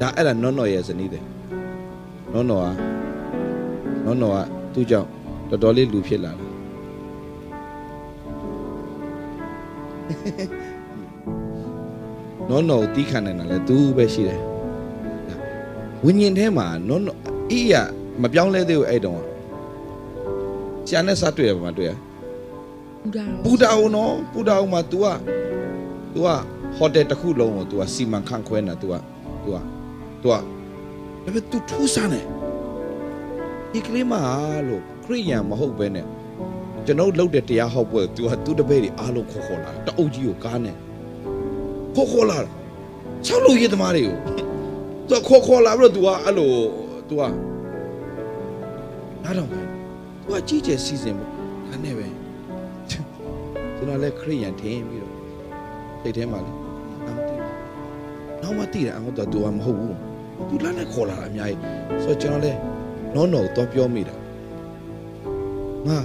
ဒါအဲ့ဒါနော်နော်ရဲ့ဇနီးတယ်နော်နော်ကနော်နော်ကသူ့ကြောင့်တော်တော်လေးလူဖြစ်လာတာနော်နော်ကိုတီးခံနိုင်တာလဲသူပဲရှိတယ်ဝิญဉ်ထဲမှာနော်နော်အေးရမပြောင်းလဲသေးဘူးအဲ့တုန်းကကျန်တဲ့စားတွေ့ရပါမတွေ့ရ ဘူဒါ ပူတာအောင်နော်ပူတာအောင်မှာ तू อ่ะ तू อ่ะဟိုတယ်တစ်ခုလုံးကို तू อ่ะစီမံခန့်ခွဲနေတာ तू อ่ะ तू อ่ะ သူကဒါပေမဲ့ तू ထူးဆန်းတယ်ဒီကလေးမလို့ခရိယံမဟုတ်ပဲနဲ့ကျွန်တော်လုပ်တဲ့တရားဟောပွဲ तू ဟာသူ့တပည့်တွေအားလုံးခေါ်ခေါ်လာတအုပ်ကြီးကိုကားနဲ့ခေါ်ခေါ်လာချောက်လူရေးသမားတွေကို तू ခေါ်ခေါ်လာပြီးတော့ तू ကအဲ့လို तू ကနားတော့မယ် तू ကကြီးကျယ်စီစဉ်ပေါ့ဒါနဲ့ပဲကျွန်တော်လည်းခရိယံထင်ပြီးတော့စိတ်ထဲမှာလည်းနောက်မှသိတယ်အဟောတော့ तू ကမဟုတ်ဘူး သူလည်းနဲ့ခေါ်လာတာအများကြီးဆိုတော့ကျွန်တော်လည်းနော်နော်တော့ပြောမိတာငါ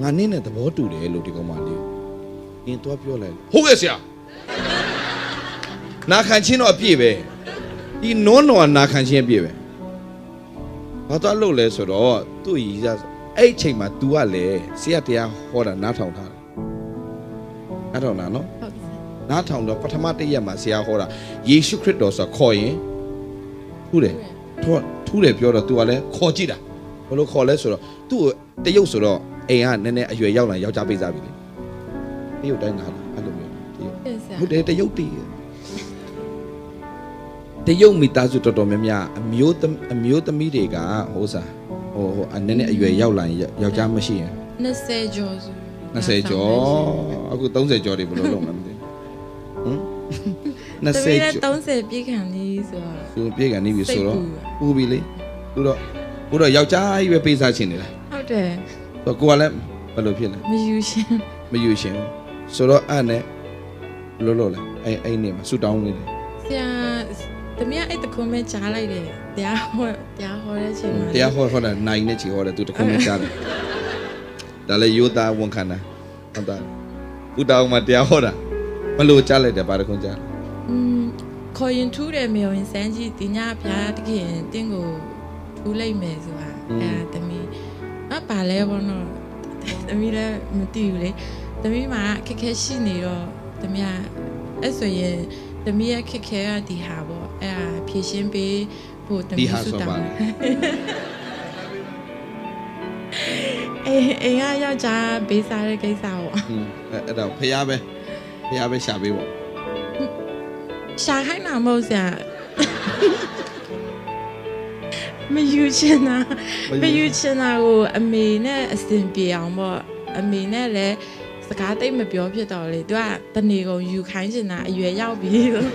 ငါနင်းနဲ့သဘောတူတယ်လို့ဒီကောင်မလေးအင်းတော့ပြောလိုက်ဟုတ်ရဲ့ဆရာနာခံချင်းတော့အပြည့်ပဲဒီနော်နော်ကနာခံချင်းအပြည့်ပဲဘာတော့လုပ်လဲဆိုတော့သူ့ရည်စားအဲ့အချိန်မှာ तू ကလည်းဆရာတရားဟောတာနားထောင်ထားတယ်နားထောင်တာနော်ဟုတ်ပြီနားထောင်တော့ပထမတစ်ရက်မှာဆရာဟောတာယေရှုခရစ်တော်ဆိုခေါ်ရင် ထူးတယ်ထူးထူးတယ်ပြောတော့ तू ကလည်းခေါ်ကြည့်တာဘယ်လိုခေါ်လဲဆိုတော့သူ့ကိုတရုတ်ဆိုတော့အိမ်ကနည်းနည်းအရွယ်ရောက်လာယောက်ျားပေးစားပြီလေတရုတ်တိုင်းလာလားအဲ့လိုမျိုးတရုတ်တဲ့ဆရာဟုတ်တယ်တရုတ်တည်တရုတ်မိသားစုတော်တော်များများအမျိုးသမအမျိုးသမီးတွေကဟိုစားဟိုဟိုအနည်းနည်းအရွယ်ရောက်လာရင်ယောက်ျားမရှိရင်20ကျော်စု20ကျော်အခု30ကျော်တွေဘယ်လိုလုပ်မှမသိဘူးဟမ် 20 20ကျော်30ပြည့်ခံလေးဆိုတော့သူပြေးကနေပြီဆိုတော့စိတ်ပူပူပြီလေသူတော့ဘုတော့ယောက်ျားကြီးပဲပေးစားချင်နေတာဟုတ်တယ်ဆိုတော့ကိုကလည်းဘယ်လိုဖြစ်လဲမယူရှင်မယူရှင်ဘူးဆိုတော့အဲ့နဲ့ဘယ်လိုလုပ်လဲအဲ့အဲ့နေမှာဆူတောင်းနေတယ်ဆရာတမယအဲ့တခုံးပဲကြားလိုက်တယ်တရားဟောတရားဟောတဲ့အချိန်မှာတရားဟောဟောတာနိုင်နဲ့ချီဟောတယ်သူတခုမှကြားတယ်ဒါလည်းယောသားဝန်ခံတာဟုတ်တာဘုတောင်းမှာတရားဟောတာဘယ်လိုကြားလိုက်တယ်ဘာတခုကြားလဲ อืมခေါ်ရင်ထူးတယ်မေဝင်စန်းကြီးဒီညဖျားတခင်တင့်ကိုထူးလိုက်မယ်ဆိုတာအဲတမီးမပါလဲဘောနော်တမီးလည်းမသိဘူးလေတမီးမှာခက်ခဲရှိနေတော့တမီးကအဲ့ဆိုရင်တမီးရဲ့ခက်ခဲကဒီဟာပေါ့အဲဖြည့်ရှင်းပေးဖို့တမီးစုတောင်းအေးအေးရယောက်ျားဘေးစားတဲ့ကိစ္စပေါ့အဲ့တော့ဖះပဲဖះပဲရှာပေးပေါ့ ရှာခိုင်းတာမဟုတ်ဆရာမယူချင်တာမယူချင်တာကိုအမေနဲ့အစင်ပြေအောင်ပေါ့အမေနဲ့လည်းစကားတိတ်မပြောဖြစ်တော့လေသူကတနေကုန်ယူခိုင်းချင်တာအရွယ်ရောက်ပြီလို့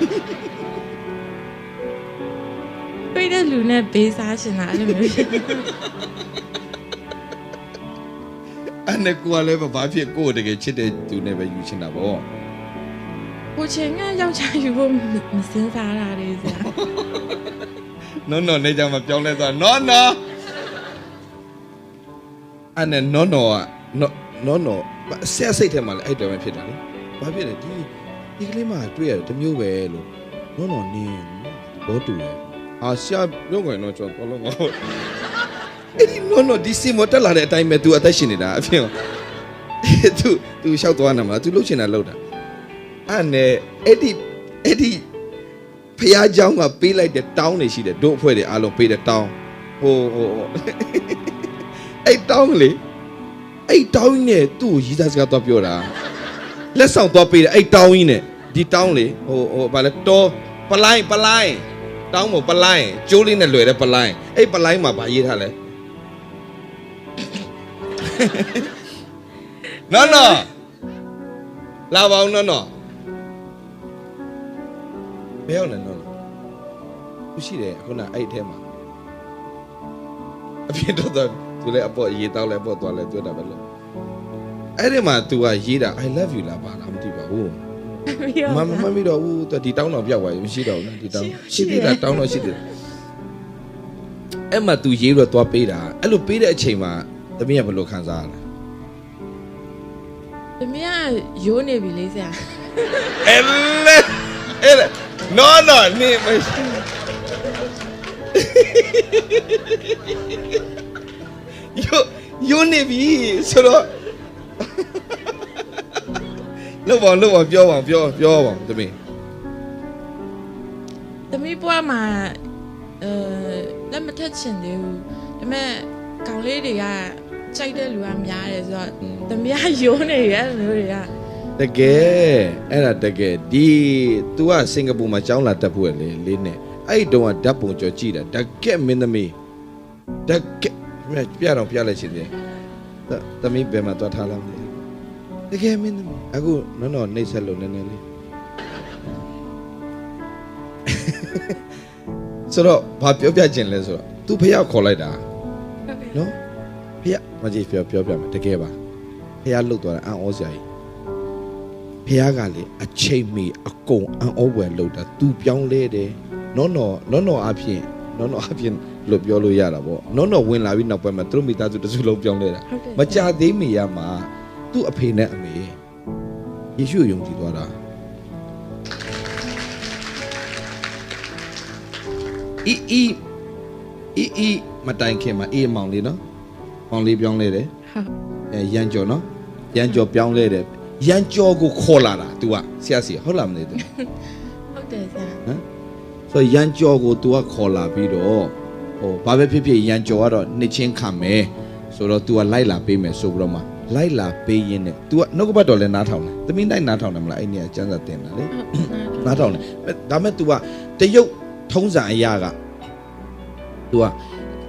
တွေ့တဲ့လူနဲ့ဘေးစားချင်တာအဲ့လိုမျိုးဖြစ်အဲ့နဲ့ကိုကလည်းပဲဘာဖြစ်ကိုယ်တကယ်ချစ်တဲ့သူနဲ့ပဲယူချင်တာပေါ့ ဟိုချိန်ကယောက်ျားယူဖို့မမစင်စားတာလေဆရာ နော်နော်နေကြမှာပြောင်းလဲသွားနော်နော်အဲ့နဲ့နော်နော်ကနော်နော်နော်ဆက်စိတ်ထဲမှာလည်းအဲ့တော်ပဲဖြစ်တာလေဘာဖြစ်လဲဒီဒီကလေးမှတွေ့ရတယ်တစ်မျိုးပဲလို့နော်နော်နင်းဘောတူတယ်အာရှာပြောကြရင်တော့ကျွန်တော်ဘောလုံးမဟုတ်အဲ့ဒီနော်နော်ဒီစင်မတက်လာတဲ့အတိုင်းပဲ तू အသက်ရှင်နေတာအဖြစ် तू तू ရှောက်သွားနေမှာ तू လှုပ်ချင်တာလှုပ်တာ အဲ့နဲ့အဲ့ဒီအဲ့ဒီ ဖះเจ้าကပေးလိုက်တဲ့တောင်းတွေရှိတယ်တို့အဖွဲ့တွေအားလုံးပေးတဲ့တောင်းဟိုဟိုဟိုအဲ့တောင်းလေအဲ့တောင်းနဲ့သူ့ကိုရီးသားစကားတော့ပြောတာလက်ဆောင်တော့ပေးတယ်အဲ့တောင်းကြီးနဲ့ဒီတောင်းလေဟိုဟိုဗာလဲတောပလိုင်းပလိုင်းတောင်းမို့ပလိုင်းကျိုးလေးနဲ့လွယ်တဲ့ပလိုင်းအဲ့ပလိုင်းမှာဗာရေးထားလဲနော်နော်လာပါဦးနော်နော် ဘယ်ရောက်လဲနော်သူရှိတယ်ခုနအဲ့အထဲမှာအဖြစ်တော့တော့သူလည်းအပေါ်ရေးတောက်လည်းအပေါ်သွားလည်းတွေ့တာပဲလို့အဲ့ဒီမှာ तू ကရေးတာ I love you လားပါလားမသိပါဘူးမမမမီတော့ဘူးသူဒီတောင်းတော့ပြောက်သွားပြီမရှိတော့ဘူးနော်ဒီတောင်းရှိသေးတာတောင်းတော့ရှိသေးတယ်အဲ့မှာ तू ရေးတော့သွားပေးတာအဲ့လိုပေးတဲ့အချိန်မှာသမီးကဘယ်လိုခံစားရလဲတမီးကရိုးနေပြီလေဆရာအဲ့လေအဲ့လေ no no နေမရှိယိုယိုနေပြီဆိုတော့လောက်ပါလောက်ပါပြောပါပြောပြောပါတမီးသမီးဘွားမှာအဲလက်မထက်ချင်သေးဘူးဒါပေမဲ့ကောင်လေးတွေကကြိုက်တဲ့လူကများတယ်ဆိုတော့သမီးကယိုးနေရတဲ့လူတွေက တကယ်အဲ့ဒါတကယ်ဒီ तू ကစင်ကာပူမှာကျောင်းလာတက်ဖို့လေလေးနဲ့အဲ့ဒီတုန်းကဓာတ်ပုံကြောကြည့်တာတကယ်မင်းသမီးတကယ်ပြတော့ပြလိုက်ချင်တယ်တသမီးဘယ်မှာသွားထားလားမသိဘူးတကယ်မင်းသမီးအခုနော်နော်နှိမ့်ဆက်လို့နည်းနည်းလေးဆိုတော့ဘာပြောပြချင်လဲဆိုတော့ तू ဖះခေါ်လိုက်တာဟုတ်ကဲ့နော်ဖះမကြီးပြောပြောပြမယ်တကယ်ပါဖះလှုပ်သွားတာအံ့ဩစရာကြီး ဖះကလေအချိန်မီအကုန်အံ့ဩဝယ်လှုပ်တာ तू ပြောင်းလဲတယ်နော်နော်နော်နော်အဖြစ်နော်နော်အဖြစ်လို့ပြောလို့ရတာပေါ့နော်နော်ဝင်လာပြီးနောက်ပိုင်းမှာသူတို့မိသားစုတစ်စုလုံးပြောင်းလဲတာဟုတ်ကဲ့မကြသေးမီရမှာသူ့အဖေနဲ့အမေယေရှုကိုယုံကြည်သွားတာအီအီအီအီမတိုင်ခင်မှာအေးမောင်လေးနော်မောင်လေးပြောင်းလဲတယ်ဟုတ်အဲရန်ကျော်နော်ရန်ကျော်ပြောင်းလဲတယ် ရန်ကျော်ကိုခေါ်လာတာ तू ကဆရာစီဟုတ်လားမသိဘူး ဟုတ်တယ်ဆရာ ဟမ်ဆိုရန်ကျော်ကို तू ကခေါ်လာပြီးတော့ဟိုဘာပဲဖြစ်ဖြစ်ရန်ကျော်ကတော့နှစ်ချင်းခံမယ်ဆိုတော့ तू ကလိုက်လာပေးမယ်ဆိုပြီးတော့မှလိုက်လာပေးရင်းနဲ့ तू ကနှုတ်ကပတ်တော်လည်းနားထောင်တယ်သမီးနိုင်နားထောင်တယ်မလားအဲ့ဒီကစမ်းစာတင်တာလေ ဟုတ် နားထောင်တယ်ဒါမဲ့ तू ကတရုတ်ထုံးစံအရာက तू က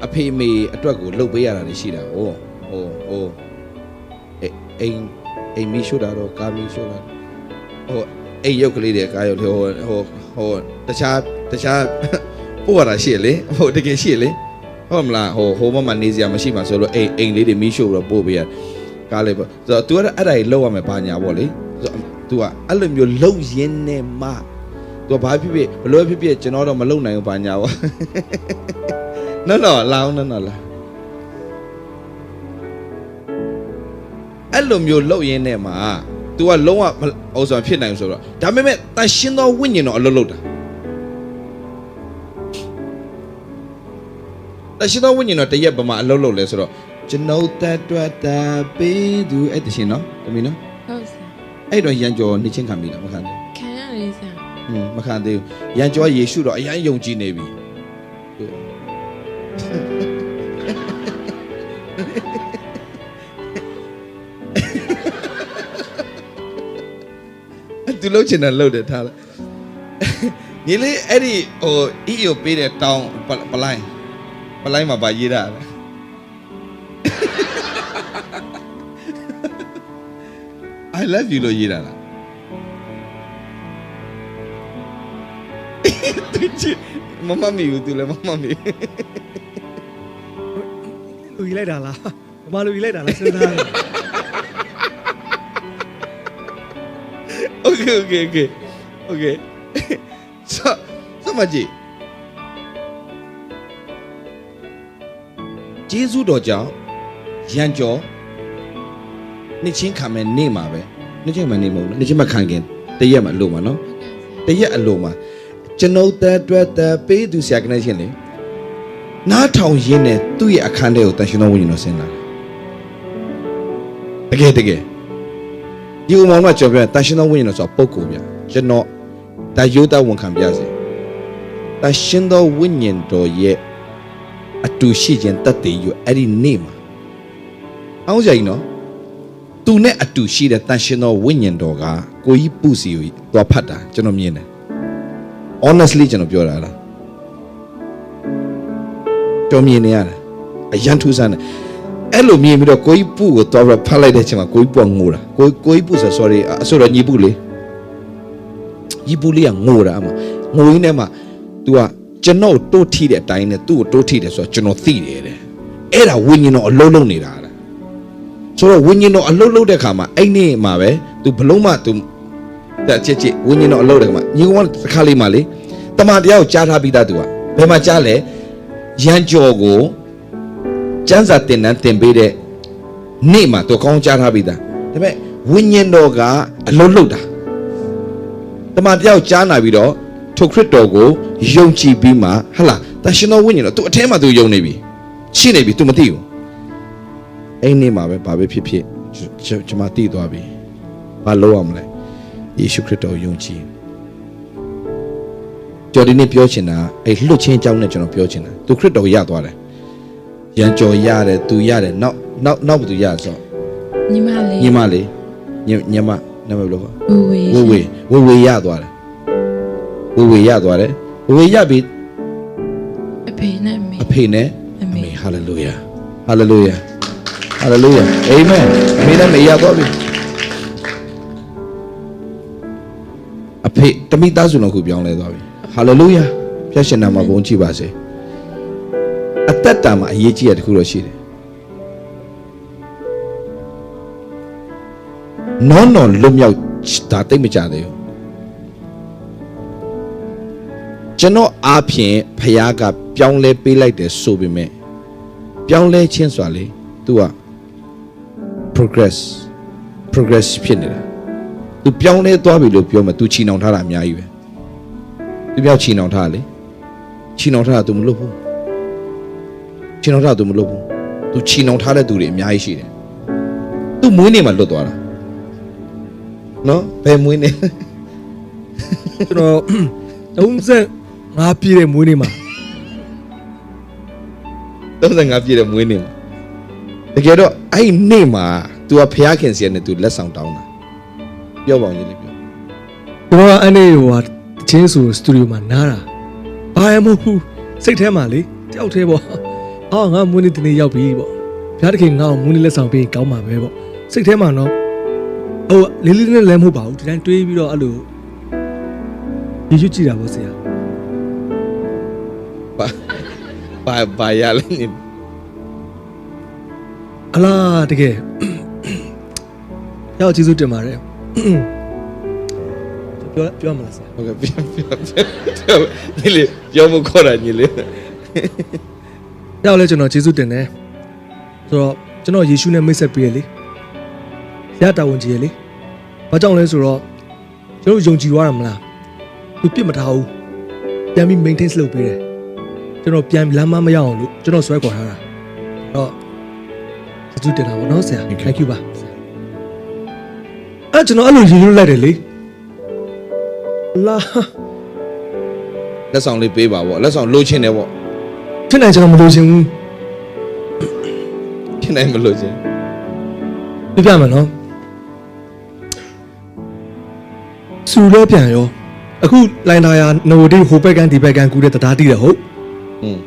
အဖေမေအတွက်ကိုလှုပ်ပေးရတာတွေရှိတာဟိုဟိုဟိုအိမ် အိမ်အိမ်မီရှို့တာတော့ကာမီရှို့တာဟိုအိမ်ရုပ်ကလေးတွေကားရုပ်လေဟိုဟိုဟိုတခြားတခြားပို့ရတာရှိရလေဟိုတကယ်ရှိရလေဟုတ်မလားဟိုဟိုမမနေစရာမရှိမှဆိုလို့အိမ်အိမ်လေးတွေမီးရှို့တော့ပို့ပေးရကားလေးပေါ့ဆိုတော့ तू ကအဲ့ဒါကြီးလောက်ရမယ်ဘာညာပေါ့လေဆိုတော့ तू ကအဲ့လိုမျိုးလှုပ်ရင်းနဲ့မှ तू ဘာဖြစ်ဖြစ်ဘလို့ဖြစ်ဖြစ်ကျွန်တော်တော့မလုံနိုင်ဘူးဘာညာပေါ့ နော်နော်လာအောင်နော်နော်လာ လိုမျိုးလှုပ်ရင်းနဲ့မှာ तू ကလုံးဝမဟိုဆိုဖြစ်နိုင်ဆိုတော့ဒါပေမဲ့တန်ရှင်းသောဝိညာဉ်တော်အလုပ်လုပ်တာတန်ရှင်းသောဝိညာဉ်တော်တရက်ပမာအလုပ်လုပ်လဲဆိုတော့ကျွန်ုပ်တတ်တွတ်တာပေးသူအဲ့တရှင်နော်တမီနော်ဟုတ်ဆရာအဲ့တော့ရန်ကျော်နေချင်းခံပြီလားမခံသေးခံရတယ်ဆရာဘူးဟွန်းမခံသေးဘူးရန်ကျော်ကယေရှုတော့အရင်ယုံကြည်နေပြီ သူလှုပ်ချင်တယ်လှုပ်တယ်ထားလိုက်ညီလေးအဲ့ဒီဟိုအီယိုပေးတဲ့တောင်းပပလိုင်းပလိုင်းမှာပါရေးတာလဲ I love you လို့ရေးတာလားသူချစ်မမမီဘူးသူလည်းမမမီလူကြီးလိုက်တာလားဘာလူကြီးလိုက်တာလဲစဉ်းစားတယ် Okay okay okay okay စစမကြီးဂျေဇုတော်ကြောင့်ရန်ကျော်နှစ်ချင်းခံမဲ့နေမှာပဲနှစ်ချင်းမနေမဟုတ်ဘူးနှစ်ချင်းမခံခင်တရက်မှအလို့မှာနော်ဟုတ်ကဲ့ဆရာတရက်အလိုမှာကျွန်ုပ်တဲ့အတွက်တဲ့ပေးသူဆရာကနေချင်းလေနားထောင်ရင်းနဲ့သူ့ရဲ့အခန်းထဲကိုတန်ရှင်တော်ဝိညာဉ်တော်ဆင်းလာတကယ်တကယ် ဒီဥမောင်ကကြော်ပြတန်ရှင်တော်ဝိညာဉ်တော်ဆိုတာပုဂ္ဂိုလ်ပြကျွန်တော်ဒါယုဒဝန်ခံပြစေတန်ရှင်တော်ဝိညာဉ်တော်ရဲ့အတူရှိခြင်းတတ်တည်ယူအဲ့ဒီနေ့မှာအောင်ကြရင်နော်သူနဲ့အတူရှိတဲ့တန်ရှင်တော်ဝိညာဉ်တော်ကကိုကြီးပုစီကိုသွားဖတ်တာကျွန်တော်မြင်တယ် honestly ကျွန်တော်ပြောတာလားတော်မြင်နေရတယ်အရန်ထူးဆန်းတယ် အဲ့လိုမြင်ပြီးတော့ကိုကြီးပုကိုသွားပြီးတော့ဖတ်လိုက်တဲ့အချိန်မှာကိုကြီးပုကငိုတာကိုကိုကြီးပုဆို sorry အဆိုတော့ညီပုလေညီပုလေးကငိုတာအမငိုရင်းနဲ့မှ तू ကကျွန်တော်တိုးထိတဲ့အတိုင်းနဲ့သူ့ကိုတိုးထိတယ်ဆိုတော့ကျွန်တော်သိတယ်တဲ့အဲ့ဒါဝိညာဉ်တော်အလုံးလုံးနေတာတဲ့ဆိုတော့ဝိညာဉ်တော်အလုံးလုံးတဲ့ခါမှာအဲ့နေ့မှာပဲ तू ဘလုံးမှ तू တဲ့ချစ်ချစ်ဝိညာဉ်တော်အလုံးတဲ့ခါမှာညီကောင်ကတစ်ခါလေးမှလေတမန်တရားကိုကြားထားပြီးသား तू ကဘယ်မှာကြားလဲရန်ကြော်ကို ကျမ်းစာတင်တန်းတင်ပေးတဲ့နေ့မှာ तू ကောင်းကြားထားပြီးသားဒါပေမဲ့ဝိညာဉ်တော်ကအလုံးလုံးတာတမန်တရားကိုကြားနာပြီးတော့ထိုခရစ်တော်ကိုယုံကြည်ပြီးမှဟလာတန်ရှင်တော်ဝိညာဉ်တော်သူအထဲမှာသူယုံနေပြီရှိနေပြီ तू မသိဘူးအဲ့ဒီမှာပဲဘာပဲဖြစ်ဖြစ်ကျွန်ကျွန်မသိသွားပြီဘာလုပ်ရမလဲယေရှုခရစ်တော်ကိုယုံကြည်ကျော်ဒီနေ့ပြောချင်တာအဲ့လွတ်ချင်းအကြောင်းနဲ့ကျွန်တော်ပြောချင်တာသူခရစ်တော်ကိုရသွားတယ် ရန်ကြော်ရတယ်သူရတယ်နောက်နောက်နောက်ဘယ်သူရဆိုညီမလေးညီမလေးညီညီမနာမည်ဘယ်လိုခေါ်ဝေဝေဝေဝေဝေဝေရသွားတယ်ဝေဝေရသွားတယ်ဝေဝေရပြီအဖေနဲ့အမေအဖေနဲ့အမေဟာလေလုယာဟာလေလုယာဟာလေလုယာအာမင်အမေနဲ့မေရသွားပြီအဖေတမိသားစုလုံးခုပြောင်းလဲသွားပြီဟာလေလုယာဖျက်ရှင်နာမှာဘုန်းကြည့်ပါစေ အသက်တာမှာအရေးကြီးတဲ့တစ်ခုတော့ရှိတယ်နော်နော်လွတ်မြောက်ဒါတိတ်မကြသေးဘူးကျွန်တော်အားဖြင့်ဖခင်ကပြောင်းလဲပေးလိုက်တယ်ဆိုပေမဲ့ပြောင်းလဲခြင်းဆိုတာလေ तू က progress progress ဖြစ်နေတာ तू ပြောင်းလဲသွားပြီလို့ပြောမှ तू ချီနှောင်ထားတာအများကြီးပဲ तू ပြောက်ချီနှောင်ထားတာလေချီနှောင်ထားတာ तू မလုပ်ဘူး ချီနှောင်ထားသူမလွတ်ဘူးသူချီနှောင်ထားတဲ့သူတွေအများကြီးရှိတယ်သူမွေးနေမှာလွတ်သွားတာနော်ဘယ်မွေးနေကျွန်တော်35ပြည့်တဲ့မွေးနေမှာ35ပြည့်တဲ့မွေးနေမှာတကယ်တော့အဲ့နေ့မှာ तू ကဖျားခင်စီရနဲ့ तू လက်ဆောင်တောင်းတာပြောပါအောင်ရေးလေးပြောကျွန်တော်ကအဲ့နေ့ဟိုဟာချင်းဆိုစတူဒီယိုမှာနားတာဘာမှမဟုတ်ဘူးစိတ်ထဲမှာလေတယောက်သေးပေါ့ အော်ငါမွေးနေ့ဒီနေ့ရောက်ပြီပေါ့ဘုရားတခင်ငါ့ကိုမွေးနေ့လက်ဆောင်ပေးရင်ကောင်းမှာပဲပေါ့စိတ်ထဲမှာနော်ဟိုလေးလေးနဲ့လည်းမဟုတ်ပါဘူးဒီတိုင်းတွေးပြီးတော့အဲ့လိုရေရွတ်ကြည့်တာပေါ့ဆရာဘာဘာဘာရလဲညီအလားတကယ်ရောက်ကျေးဇူးတင်ပါတယ်ပြောပြောမလားဆရာဟုတ်ကဲ့ပြောပြောပြောညီလေးပြောမခေါ်တာညီလေး ရောက်လဲကျွန်တော်ကျေးဇူးတင်တယ်ဆိုတော့ကျွန်တော်ယေရှုနဲ့မိတ်ဆက်ပေးရလေရတာဝန်ကြီးရလေဘာကြောင့်လဲဆိုတော့ကျွန်တော်ယုံကြည်သွားတာမလားသူပြစ်မထားဘူးပြန်ပြီး maintain လုပ်ပေးတယ်ကျွန်တော်ပြန်လမ်းမမရအောင်လို့ကျွန်တော်ဆွဲခေါ်ထားတာအဲ့တော့ကျေးဇူးတင်တာပါနော်ဆရာ thank you ပါအဲ့ကျွန်တော်အဲ့လိုရေလို့လိုက်တယ်လေလာလက်ဆောင်လေးပေးပါဗောလက်ဆောင်လိုချင်တယ်ဗော ဖြစ်နိုင်ကျွန်တော်မလို့ရှင်ဘူးဖြစ်နိုင်မလို့ချင်ပြပြမယ်နော်စူလဲပြန်ရောအခုလိုင်တာယာနိုဒီဟိုဘက်ကန်ဒီဘက်ကန်ကူတဲ့တရားတည်တယ်ဟုတ်อืม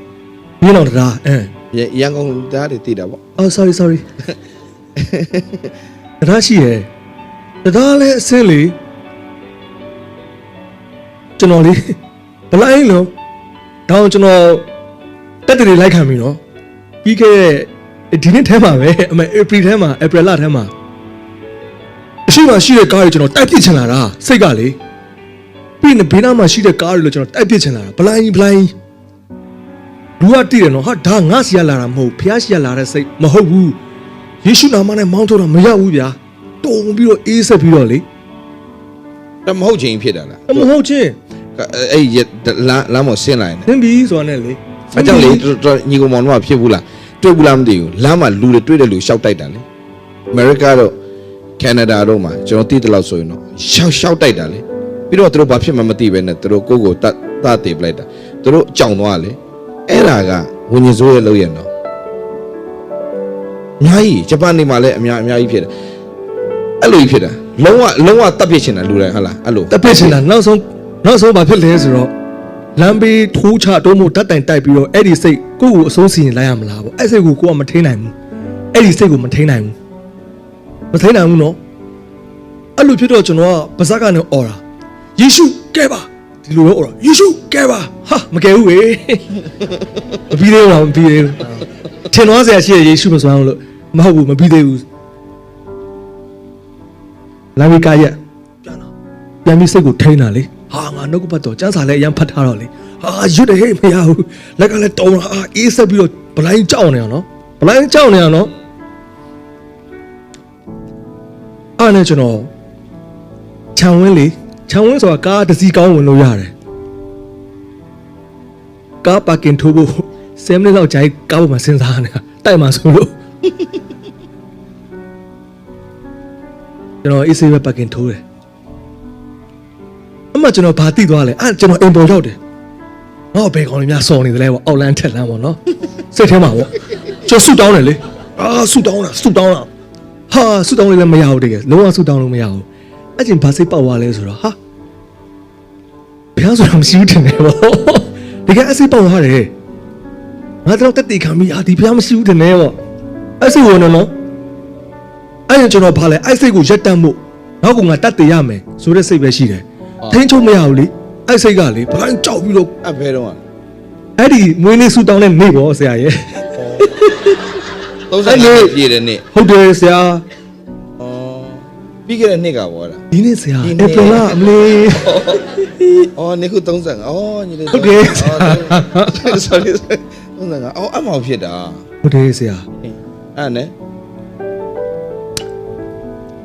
မြင်းအောင်တရားအင်းရရန်ကုန်သားတွေတည်တာဗောအော် sorry sorry တရားရှိရယ်တရားလဲအစင်းလေကျွန်တော်လေဘလိုင်းလုံးတောင်းကျွန်တော် တက်တရီလိုက်ခံပြီနော်ပြီးခဲ့တဲ့ဒီနှစ်ထဲမှာပဲအမေ April ထဲမှာ April လထဲမှာအရှိမရှိတဲ့ကားတွေကျွန်တော်တိုက်ပစ်ချင်လာတာစိတ်ကလေပြီးရင်ဘေးနားမှာရှိတဲ့ကားတွေလို့ကျွန်တော်တိုက်ပစ်ချင်လာတာဘလိုင်းဘလိုင်းလူကတည်တယ်နော်ဟာဒါငါစီရလာတာမဟုတ်ဖះစီရလာတဲ့စိတ်မဟုတ်ဘူးယေရှုနာမနဲ့မောင်းထုတ်တာမရဘူးဗျာတုံပြီးတော့အေးဆက်ပြီးတော့လေဒါမဟုတ်ချင်ဖြစ်တာလားအမဟုတ်ချင်းအဲ့ရလမ်းလမ်းမဆင်းလာရင်သင်ပြီဆိုတာနဲ့လေ အကြောင်းလေညီကောင်မောင်တို့ကဖြစ်ဘူးလားတွေ့ဘူးလားမသိဘူးလမ်းမှာလူတွေတွေ့တဲ့လူရှောက်တိုက်တာလေအမေရိကတော့ကနေဒါတို့မှာကျွန်တော်သိတယ်လို့ဆိုရင်တော့ရှောက်ရှောက်တိုက်တာလေပြီးတော့သူတို့ဘာဖြစ်မှမသိပဲနဲ့သူတို့ကိုယ့်ကိုတတ်တတ်သေးပလိုက်တာသူတို့ကြောင်သွားလေအဲ့ဒါကဝิญဉ်စိုးရဲ့လို့ရတော့အများကြီးဂျပန်နေမှာလည်းအများအများကြီးဖြစ်တယ်အဲ့လိုကြီးဖြစ်တာလုံးဝလုံးဝတပ်ဖြစ်ချင်တာလူတိုင်းဟုတ်လားအဲ့လိုတပည့်ချင်တာနောက်ဆုံးနောက်ဆုံးဘာဖြစ်လဲဆိုတော့ လမ်းဘေးထိုးချတုံးမို့ဓာတ်တိုင်တိုက်ပြီးတော့အဲ့ဒီစိတ်ကိုယ့်ကိုအစိုးစီရင်လိုက်ရမလားပေါ့အဲ့စိတ်ကိုကိုယ်ကမထိန်နိုင်ဘူးအဲ့ဒီစိတ်ကိုမထိန်နိုင်ဘူးမထိန်နိုင်ဘူးနော်အဲ့လိုဖြစ်တော့ကျွန်တော်ကပါဇက်ကနေអော်တာယေရှုကဲပါဒီလိုတော့អော်တာယေရှုကဲပါဟာမကဲဘူးဝေမပြီးသေးဘူးလားမပြီးသေးဘူးထင်သွားစရာရှိတဲ့ယေရှုမစွမ်းဘူးလို့မဟုတ်ဘူးမပြီးသေးဘူးလာမီကာရက်ပြန်တော့ပြန်ပြီးစိတ်ကိုထိန်းတာလေ ဟာငါနှုတ်ကပတ်တော်စန်းစာလည်းအရန်ဖတ်ထားတော့လေဟာရွတ်တယ်ဟေ့မရဘူးလက်ကလည်းတုံးတာအာအေးဆက်ပြီးတော့ဘလိုင်းကြောက်နေအောင်နော်ဘလိုင်းကြောက်နေအောင်နော်အားနဲ့ကျွန်တော်ခြံဝင်းလေခြံဝင်းဆိုတာကားတစ်စီးကောင်းဝင်လို့ရတယ်ကားပါကင်ထိုးဖို့7မိနစ်လောက်ကြာရင်ကားပေါ်မှာစဉ်းစားနေတာတိုက်မှာဆိုလို့ကျွန်တော်အေးဆေးပဲပါကင်ထိုးတယ်အ မှကျွန်တော်ဘာတိသွားလဲအဲ့ကျွန်တော်အိမ်ပေါ်ရောက်တယ်ဟောဘယ်ကောင်လေးများစော်နေတယ်လဲပေါ့အောက်လန်းထက်လန်းပေါ့နော်စိတ်ထဲမှာပေါ့ကျွန်တော်ဆူတောင်းတယ်လေအာဆူတောင်းတာဆူတောင်းတာဟာဆူတောင်းလေးလည်းမရဘူးတကယ်လုံးဝဆူတောင်းလို့မရဘူးအဲ့ချင်းဘာစိတ်ပေါက်သွားလဲဆိုတော့ဟာဘယ်ဆိုတော့မရှိဘူးတင်တယ်ဗောတကယ်အစိပေါက်သွားတယ်ငါတော့တက်တီခံပြီးအာဒီဘုရားမရှိဘူးတင်တယ်ဗောအစိဝင်နော်အဲ့ရင်ကျွန်တော်ဘာလဲအဲ့စိတ်ကိုရက်တတ်မှုနောက်ကငါတက်တည်ရမယ်ဆိုတဲ့စိတ်ပဲရှိတယ် ထိန်းချုပ်မရဘူးလေအဲ့စိတ်ကလေဘလိုင်းကြောက်ပြီးတော့အဘယ်တော့အဲ့ဒီမွေးနေ့ဆူတောင်းတဲ့နေ့ဗောဆရာရဲ့35ပြည့်တဲ့နေ့ဟုတ်တယ်ဆရာဩပြီးခဲ့တဲ့နှစ်ကဘောလားဒီနေ့ဆရာဒီနေ့ဧပြီလအမလေးအော်နေခု35အော်ညီလေးဟုတ်တယ် sorry 35အော်အမောင်ဖြစ်တာဟုတ်တယ်ဆရာအဲ့နဲ့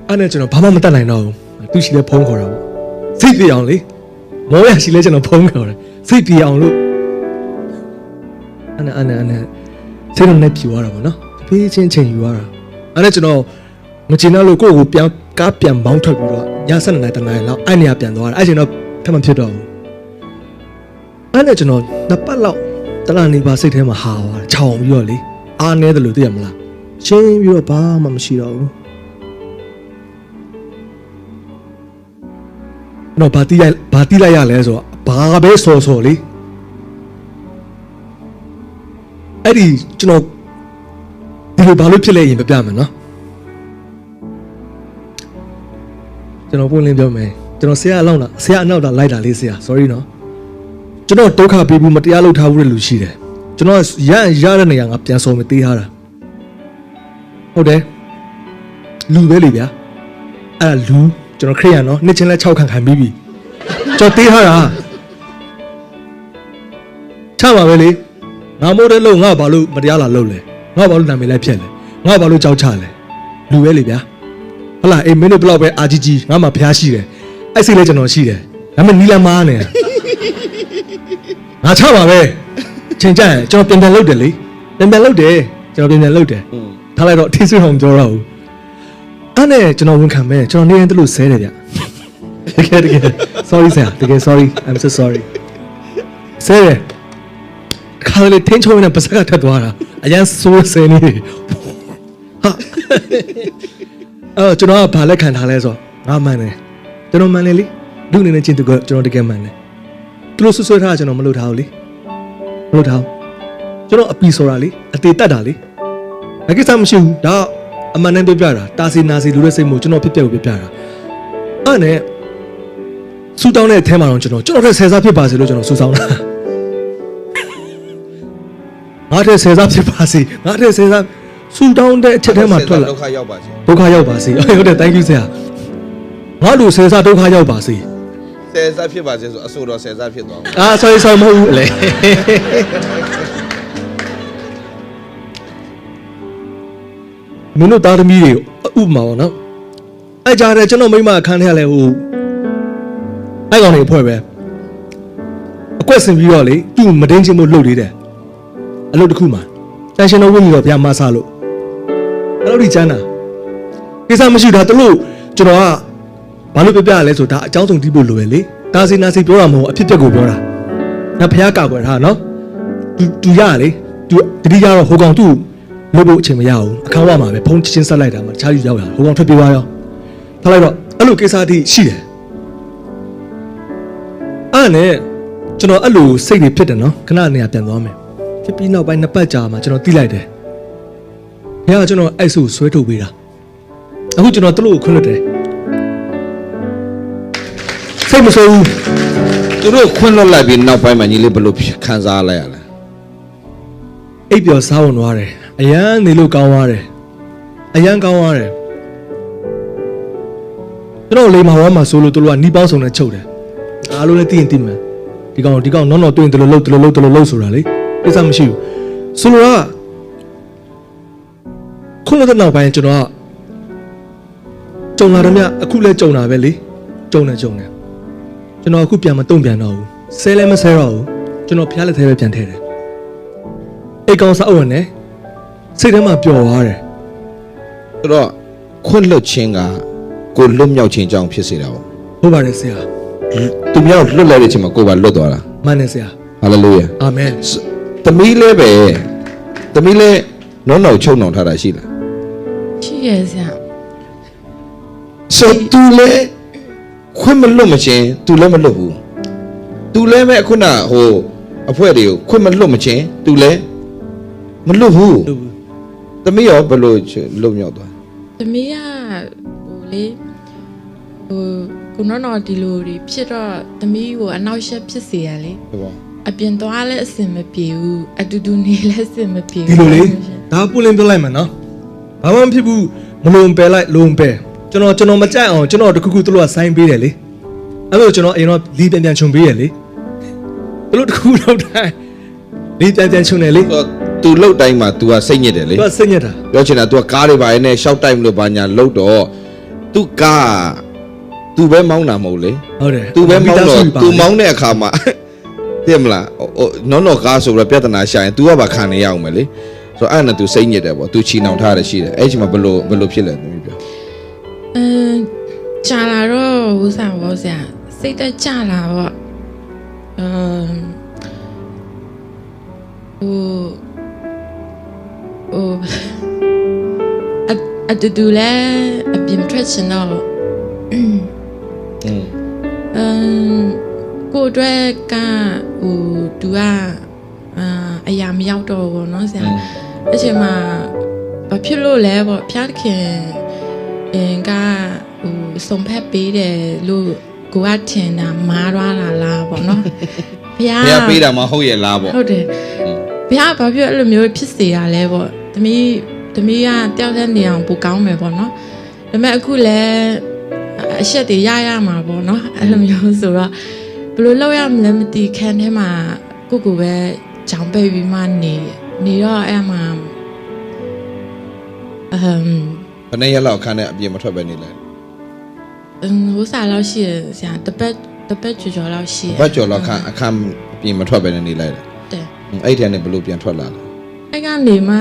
အဲ့နဲ့ကျွန်တော်ဘာမှမတတ်နိုင်တော့ဘူးသူရှိလဲဖုံးခေါ်တာပေါ့ စိတ်ပြေအောင်လေမောရရှိလဲကျွန်တော်ဖုံးခေါ်တယ်စိတ်ပြေအောင်လို့အဲ့နဲ့အဲ့နဲ့အဲ့နဲ့စိတ်တော့နဲ့ပြူသွားတာပေါ့နော်တပြေးချင်းချိန်ယူသွားတာအဲ့နဲ့ကျွန်တော်မချင်တော့လို့ကိုယ့်ကိုပြန်ကားပြန်မောင်းထွက်ပြီးတော့ည7နာရီတနာရီလောက်အဲ့နေရာပြန်သွားတာအဲ့ချိန်တော့ထပ်မဖြစ်တော့ဘူးအဲ့နဲ့ကျွန်တော်နှစ်ပတ်လောက်တလားနေပါစိတ်ထဲမှာဟာသွားတယ်ခြောင်ပြီးတော့လေအားနေတယ်လို့သိရမလားရှင်းပြီးတော့ဘာမှမရှိတော့ဘူး တော့ဘာတိရဘာတိလိုက်ရလဲဆိုတော့ဘာပဲစော်စော်လေးအဲ့ဒီကျွန်တော်ဒီလိုဘာလို့ဖြစ်လဲရင်ပြပြမယ်နော်ကျွန်တော်ပွင့်လင်းပြောမယ်ကျွန်တော်ဆရာအလောက်တာဆရာအနောက်တာလိုက်တာလေးဆရာ sorry နော်ကျွန်တော်ဒုက္ခပေးပြီးမတရားလုပ်ထားဘူးတဲ့လူရှိတယ်ကျွန်တော်ရရတဲ့နေရာငါပြန်စော်မသေးထားတာဟုတ်တယ်လူပဲလေဗျာအဲ့ဒါလူ ကျွန်တော်ခရိယန်နော်နှစ်ချင်းလဲ6ခံခံပြီးပြီကျွန်တော်တေးထားတာချပါပဲလေငါမိုးတဲ့လို့ငါဘာလို့မတရားလာလုပ်လဲငါဘာလို့နာမည်လိုက်ဖြက်လဲငါဘာလို့ကြောက်ချလဲလူပဲလေဗျာဟုတ်လားအေးမင်းတို့ဘလောက်ပဲအာကြီးကြီးငါမှဖျားရှိတယ်အဲ့စိတ်လဲကျွန်တော်ရှိတယ်ဒါပေမဲ့နီလာမားနေငါချပါပဲချိန်ကြရင်ကျွန်တော်ပြန်ပြန်လုပ်တယ်လေပြန်ပြန်လုပ်တယ်ကျွန်တော်ပြန်ပြန်လုပ်တယ်อืมထားလိုက်တော့အထီးဆွေးအောင်ပြောတော့ဘူး အဲ့နဲ့ကျွန်တော်ဝန်ခံမယ်ကျွန်တော်နေရင်တလို့ဆဲတယ်ဗျတကယ်တကယ် sorry ဆရာတကယ် sorry i'm so sorry ဆဲတယ်ခါလေထင်းချုံနဲ့ပါစကထက်သွားတာအရန်ဆိုးဆဲနေတယ်ဟာအဲ့ကျွန်တော်ကဘာလက်ခံထားလဲဆိုငါမှန်တယ်ကျွန်တော်မှန်တယ်လေလူအနေနဲ့ချင်းသူကကျွန်တော်တကယ်မှန်တယ်သူလို့ဆွဆွဲထားတာကျွန်တော်မလုပ်ထားဘူးလေမလုပ်ထားဘူးကျွန်တော်အပီဆိုတာလေအသေးတတ်တာလေအကိစ္စမရှိဘူးဒါ အမှန်တမ်းပြောပြတာတာစီနာစီလူတဲ့စိတ်မို့ကျွန်တော်ဖြစ်ပြကိုပြောပြတာအဲ့နဲ့စူတောင်းတဲ့အထဲမှာတော့ကျွန်တော်ကျွန်တော်တဲ့ဆယ်စားဖြစ်ပါစေလို့ကျွန်တော်စူဆောင်းတာငါတဲ့ဆယ်စားဖြစ်ပါစေငါတဲ့ဆယ်စားစူတောင်းတဲ့အချက်ထဲမှာထွက်လာဒုက္ခရောက်ပါစေဒုက္ခရောက်ပါစေဟုတ်တယ် thank you ဆရာငါတို့ဆယ်စားဒုက္ခရောက်ပါစေဆယ်စားဖြစ်ပါစေဆိုအဆိုတော်ဆယ်စားဖြစ်သွားအာ sorry sorry မဟုတ်ဘူးလေ မင်းတို့သားသမီးတွေဥပမာပေါ့နော်အဲ့ကြားတယ်ကျွန်တော်မိမအခန်းထဲကလည်းဟိုအဲ့ကောင်တွေအဖွဲ့ပဲအကွက်ဆင်ပြီးတော့လေသူ့မတင်းချင်းမို့လှုပ်သေးတယ်အလုပ်တစ်ခုမှာတန်ရှင်တော်ဝင်ပြီးတော့ဗျာမဆလို့အဲ့လိုဒီချမ်းတာကိစ္စမရှိတာတလို့ကျွန်တော်ကဘာလို့ပြပြရလဲဆိုဒါအကြောင်းစုံတီးဖို့လိုရလေဒါစီနာစီပြောတာမဟုတ်အဖြစ်ပြက်ကိုပြောတာငါဖះကောက်ွယ်ထားနော်သူသူရလေသူတတိယတော့ဟိုကောင်သူ့ လို့ဖို့အချိန်မရဘူးအခန်းဝမှာပဲဖုန်းချင်းဆက်လိုက်တာမှတခြားလူရောက်လာဟိုကောင်ထွက်ပြေးသွားရောထားလိုက်တော့အဲ့လိုကိစ္စတိရှိတယ်အဲ့နဲ့ကျွန်တော်အဲ့လိုစိတ်တွေဖြစ်တယ်နော်ခဏနေရာပြန်သွားမယ်ဖြစ်ပြီးနောက်ပိုင်းနှစ်ပတ်ကြာမှကျွန်တော်တိလိုက်တယ်ဘုရားကကျွန်တော်အဲ့ဆိုဆွဲထုတ်ပေးတာအခုကျွန်တော်တလို့ကိုခွင့်လွတ်တယ်စိတ်မဆိုးဘူးသူတို့ခွင့်လွတ်လိုက်ပြီးနောက်ပိုင်းမှာညီလေးဘယ်လိုခံစားလိုက်ရလဲအိပ်ပျော်စားဝင်သွားတယ် အရန်နေလို့ကောင်းသွားတယ်အရန်ကောင်းသွားတယ်ကျွန်တော်လေမာဝါမှာဆိုလို့တို့ကနီးပေါင်းဆောင်နဲ့ချုပ်တယ်အားလုံးလည်းသိရင်သိမယ်ဒီကောင်ဒီကောင်နော်နော်တွင်တယ်လို့လို့တယ်လို့လို့တယ်လို့လို့ဆိုတာလေကိစ္စမရှိဘူးဆိုလိုကခုနကနောက်ပိုင်းကျွန်တော်ကကြုံလာတယ်မြအခုလည်းကြုံတာပဲလေကြုံနေကြုံနေကျွန်တော်အခုပြန်မတုံ့ပြန်တော့ဘူးဆဲလည်းမဆဲတော့ဘူးကျွန်တော်ဖျားလက်သေးပဲပြန်ထည့်တယ်အိတ်ကောင်စားအုပ်ဝင်နေ စိတ်ထဲမှာပျော်သွားတယ်ဆိုတော့ခွင့်လွတ်ခြင်းကကိုလွတ်မြောက်ခြင်းကြောင့်ဖြစ်စေတာပေါ့ဟုတ်ပါတယ်ဆရာသူမြောက်လွတ်လိုက်တဲ့အချိန်မှာကိုယ်ပါလွတ်သွားတာမှန်တယ်ဆရာဟာလေလုယာအာမင်သမီးလည်းပဲသမီးလည်းနော်နော်ချုံနှောင်ထားတာရှိလားရှိရဲ့ဆရာဆိုသူလည်းခွင့်မလွတ်မချင်းသူလည်းမလွတ်ဘူးသူလည်းပဲခုနဟိုအဖွဲ့တွေကိုခွင့်မလွတ်မချင်းသူလည်းမလွတ်ဘူးဟုတ်ဘူး သမီးရောဘယ်လိုလွတ်မြောက်သွားသမီးကဟိုလေဟိုကိုနော်နော်ဒီလိုတွေဖြစ်တော့သမီးကိုအနောက်ရှက်ဖြစ်စေရလေဟုတ်ပါအပြင်သွားလဲအဆင်မပြေဘူးအတူတူနေလဲအဆင်မပြေဒီဘူးလိုလေဒါပူလင်းပြောလိုက်မယ်နော်ဘာမှမဖြစ်ဘူးမလုံပယ်လိုက်လုံပယ်ကျွန်တော်ကျွန်တော်မကြိုက်အောင်ကျွန်တော်တခုခုသူတို့ကဆိုင်းပေးတယ်လေအဲ့လိုကျွန်တော်အရင်တော့လီပြန်ပြန်ခြုံပေးရလေသူတို့တခုလောက်တိုင်းလီပြန်ပြန်ခြုံတယ်လေဆိုတော့ သူလှုပ်တိုင်းမှာ तू ကစိတ်ညစ်တယ်လေ သူကစိတ်ညစ်တာ ပြောချင်တာ तू ကကားတွေပါရဲ့နဲ့ရှောက်တိုက်မလို့ဘာညာလှုပ်တော့ तू ကား तू ပဲမောင်းတာမဟုတ်လေ ဟုတ်တယ် तू ပဲမောင်းတော့ မိသားစုပါ तू မောင်းတဲ့အခါမှာ သိမလားဟိုနော်နော်ကားဆိုတော့ပြဿနာရှာရင် तू ကပါခံနေရအောင်မယ်လေဆိုတော့အဲ့ဒါနဲ့ तू စိတ်ညစ်တယ်ပေါ့ तू ချီနှောင်ထားရတယ်ရှိတယ်အဲ့ဒီမှာဘယ်လိုဘယ်လိုဖြစ်လဲသမီးပြော အမ်ကြာလာတော့ဟိုစားဘောဆရာစိတ်တက်ကြာလာတော့အမ် အအတူတူလဲအပြင်ထွက်ချင်တော့ อืม အမ်ကိုယ့်အတွက်ကဟိုသူကအာအရာမရောက်တော့ဘူးเนาะဆရာအချိန်မှာဘာဖြစ်လို့လဲပေါ့ဖျားသခင်အင်ကဟိုစုံဖက်ပေးတယ်လို့ကိုကထင်တာမားသွားတာလားပေါ့เนาะဘုရား ဘုရားပေးတာမဟုတ်ရဲ့လားပေါ့ ဟုတ်တယ်ဘုရားဘာဖြစ်အဲ့လိုမျိုးဖြစ်စေရလဲပေါ့သမီး သမီးကတယောက်တည်းနေအောင်ပိုကောင်းမယ်ပေါ့နော်ဒါပေမဲ့အခုလည်းအချက်တွေရရမှာပေါ့နော်အဲ့လိုမျိုးဆိုတော့ဘယ်လိုလုပ်ရမလဲမသိခန်းထဲမှာကိုကိုပဲဂျောင်းပဲ့ပြီးမှနေနေတော့အဲ့မှာအမ်ဘယ်နှစ်ရက်လောက်ခန်းထဲအပြင်မထွက်ပဲနေလဲအင်းဟိုစားလောက်ရှိရဆရာတပတ်တပတ်ကျော်ကျော်လောက်ရှိရတပတ်ကျော်လောက်ခန်းအခန်းအပြင်မထွက်ပဲနေလိုက်တယ်တဲ့အဲ့ထဲကနေဘယ်လိုပြန်ထွက်လာလဲအဲ့ကနေမှ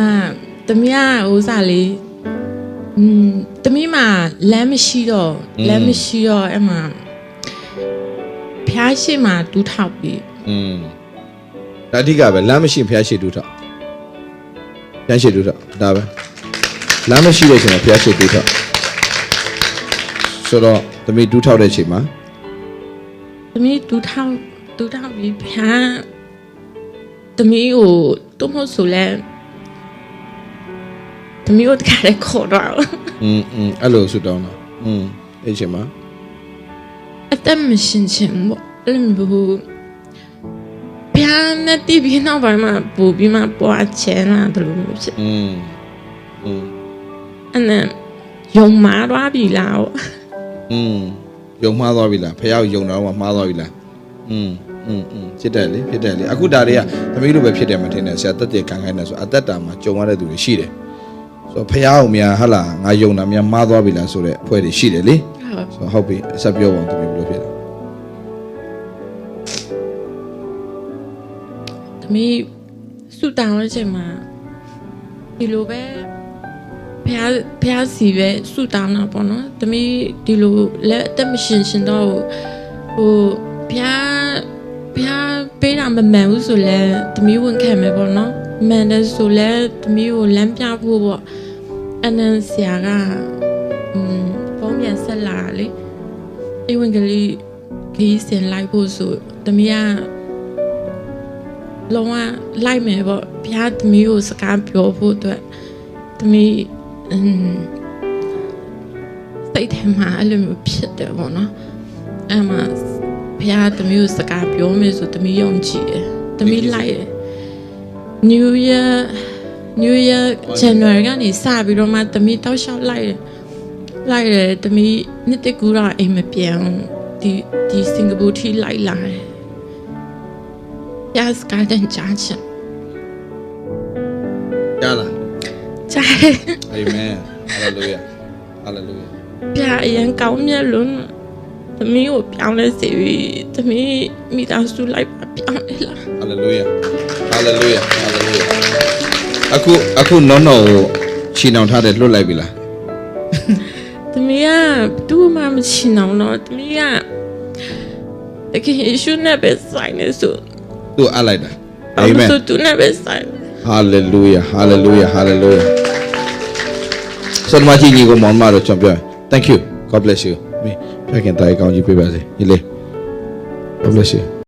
တမီးကဟိုစားလေးอืมတမီးမှာလမ်းမရှိတော့လမ်းမရှိတော့အဲ့မှာဖျားရှိမှတူးထောက်ပြီး อืมဒါအဓိကပဲလမ်းမရှိဘုရားရှိတူထောက်ဘုရားရှိတူထောက်ဒါပဲလမ်းမရှိတဲ့အချိန်မှာဘုရားရှိတူထောက်ဆိုတော့သမီးတူထောက်တဲ့အချိန်မှာ တမီးတူးထောက်တူးထောက်ပြီးဖျားတမီးကိုတူမဟုတ်ဆိုလဲ တမီးကိုတခါလေခေါ်တော့ อืมอืมအဲ့လိုဆူတောင်းတာอืมအဲ့ဒီအချိန်မှာ အသက်မရှင်ချင်ဘူးအဲ့လိုမျိုးဖျားနဲ့တီးပြီးနောက်ပိုင်းမှာပူပြီးမှပွားချင်လာတယ်လို့မျိုးဖြစ် อืมอืม အဲ့နဲ့ယုံမာသွားပြီလားဟော อืมယုံမှားသွားပြီလားဖះကိုယုံတော့မှမှားသွားပြီလားอืมอืมอืมဖြစ်တယ်လေဖြစ်တယ်လေအခုဒါတွေကသမီးတို့ပဲဖြစ်တယ်မထင်နဲ့ဆရာတက်တဲ့ခံခိုင်းတယ်ဆိုအသက်တာမှာကြုံရတဲ့သူတွေရှိတယ် ဆိုတော့ဖះကိုများဟာလာငါယုံတာများမှားသွားပြီလားဆိုတော့အဖွဲ့တွေရှိတယ်လေဟုတ်ဆိုတော့ဟုတ်ပြီအဆက်ပြောပါဦးသမီးဘယ်လိုဖြစ်လဲသမီးဆူတောင်းတဲ့အချိန်မှာဒီလိုပဲဖះဖះစီပဲဆူတောင်းတာပေါ့နော်သမီးဒီလိုလက်အသက်မရှင်ရှင်တော့ဟိုဖះဖះပေးတာမမှန်ဘူးဆိုလဲသမီးဝန်ခံမယ်ပေါ့နော် မှန်တယ်ဆိုလဲသမီးကိုလမ်းပြဖို့ပေါ့အနန်ဆရာကอืมဖုန်းပြန်ဆက်လာတာလေအေဝင်ကလေးခီးစင်လိုက်ဖို့ဆိုသမီးကလုံးဝလိုက်မယ်ပေါ့ဘုရားသမီးကိုစကားပြောဖို့အတွက်သမီးအင်းစိတ်ထဲမှာအဲ့လိုမျိုးဖြစ်တယ်ပေါ့နော်အဲ့မှာဘုရားသမီးကိုစကားပြောမယ်ဆိုသမီးယုံကြည်တယ်သမီးလိုက်တယ် New Year New Year January ကနေစပြီးတော့မှသမီးတောက်လျှောက်လိုက်တယ်လိုက်တယ်သမီးနှစ်တကူတော့အိမ်မပြန်ဘူးဒီဒီစင်ကာပူထိလိုက်လာတယ် Yes, garden ကြားချင်ကြားလားကြားအာမင်ဟာလေလုယာဟာလေလုယာပြအရင်ကောင်းမြတ်လို့သမီးကိုပြောင်းလဲစေပြီသမီးမိသားစုလိုက်ပါပြောင်းလဲလား hallelujah hallelujah hallelujah အခုအခုနော်နော်ကိုချီနှောင်ထားတယ်လွတ်လိုက်ပြီလားသမီးကတူမှမချင်အောင်တော့သမီးကတကယ်ယေရှုနဲ့ပဲဆိုင်နေဆိုသူ့အပ်လိုက်တာဘာ amen လို့သူနဲ့ပဲဆိုင် hallelujah hallelujah hallelujah စနမကြီးကြီးကိုမောင်မတော့ကျွန်တော်ပြော thank you god bless you မင်းဖခင်တိုင်ကောင်းကြီးပေးပါစေညီလေး god bless you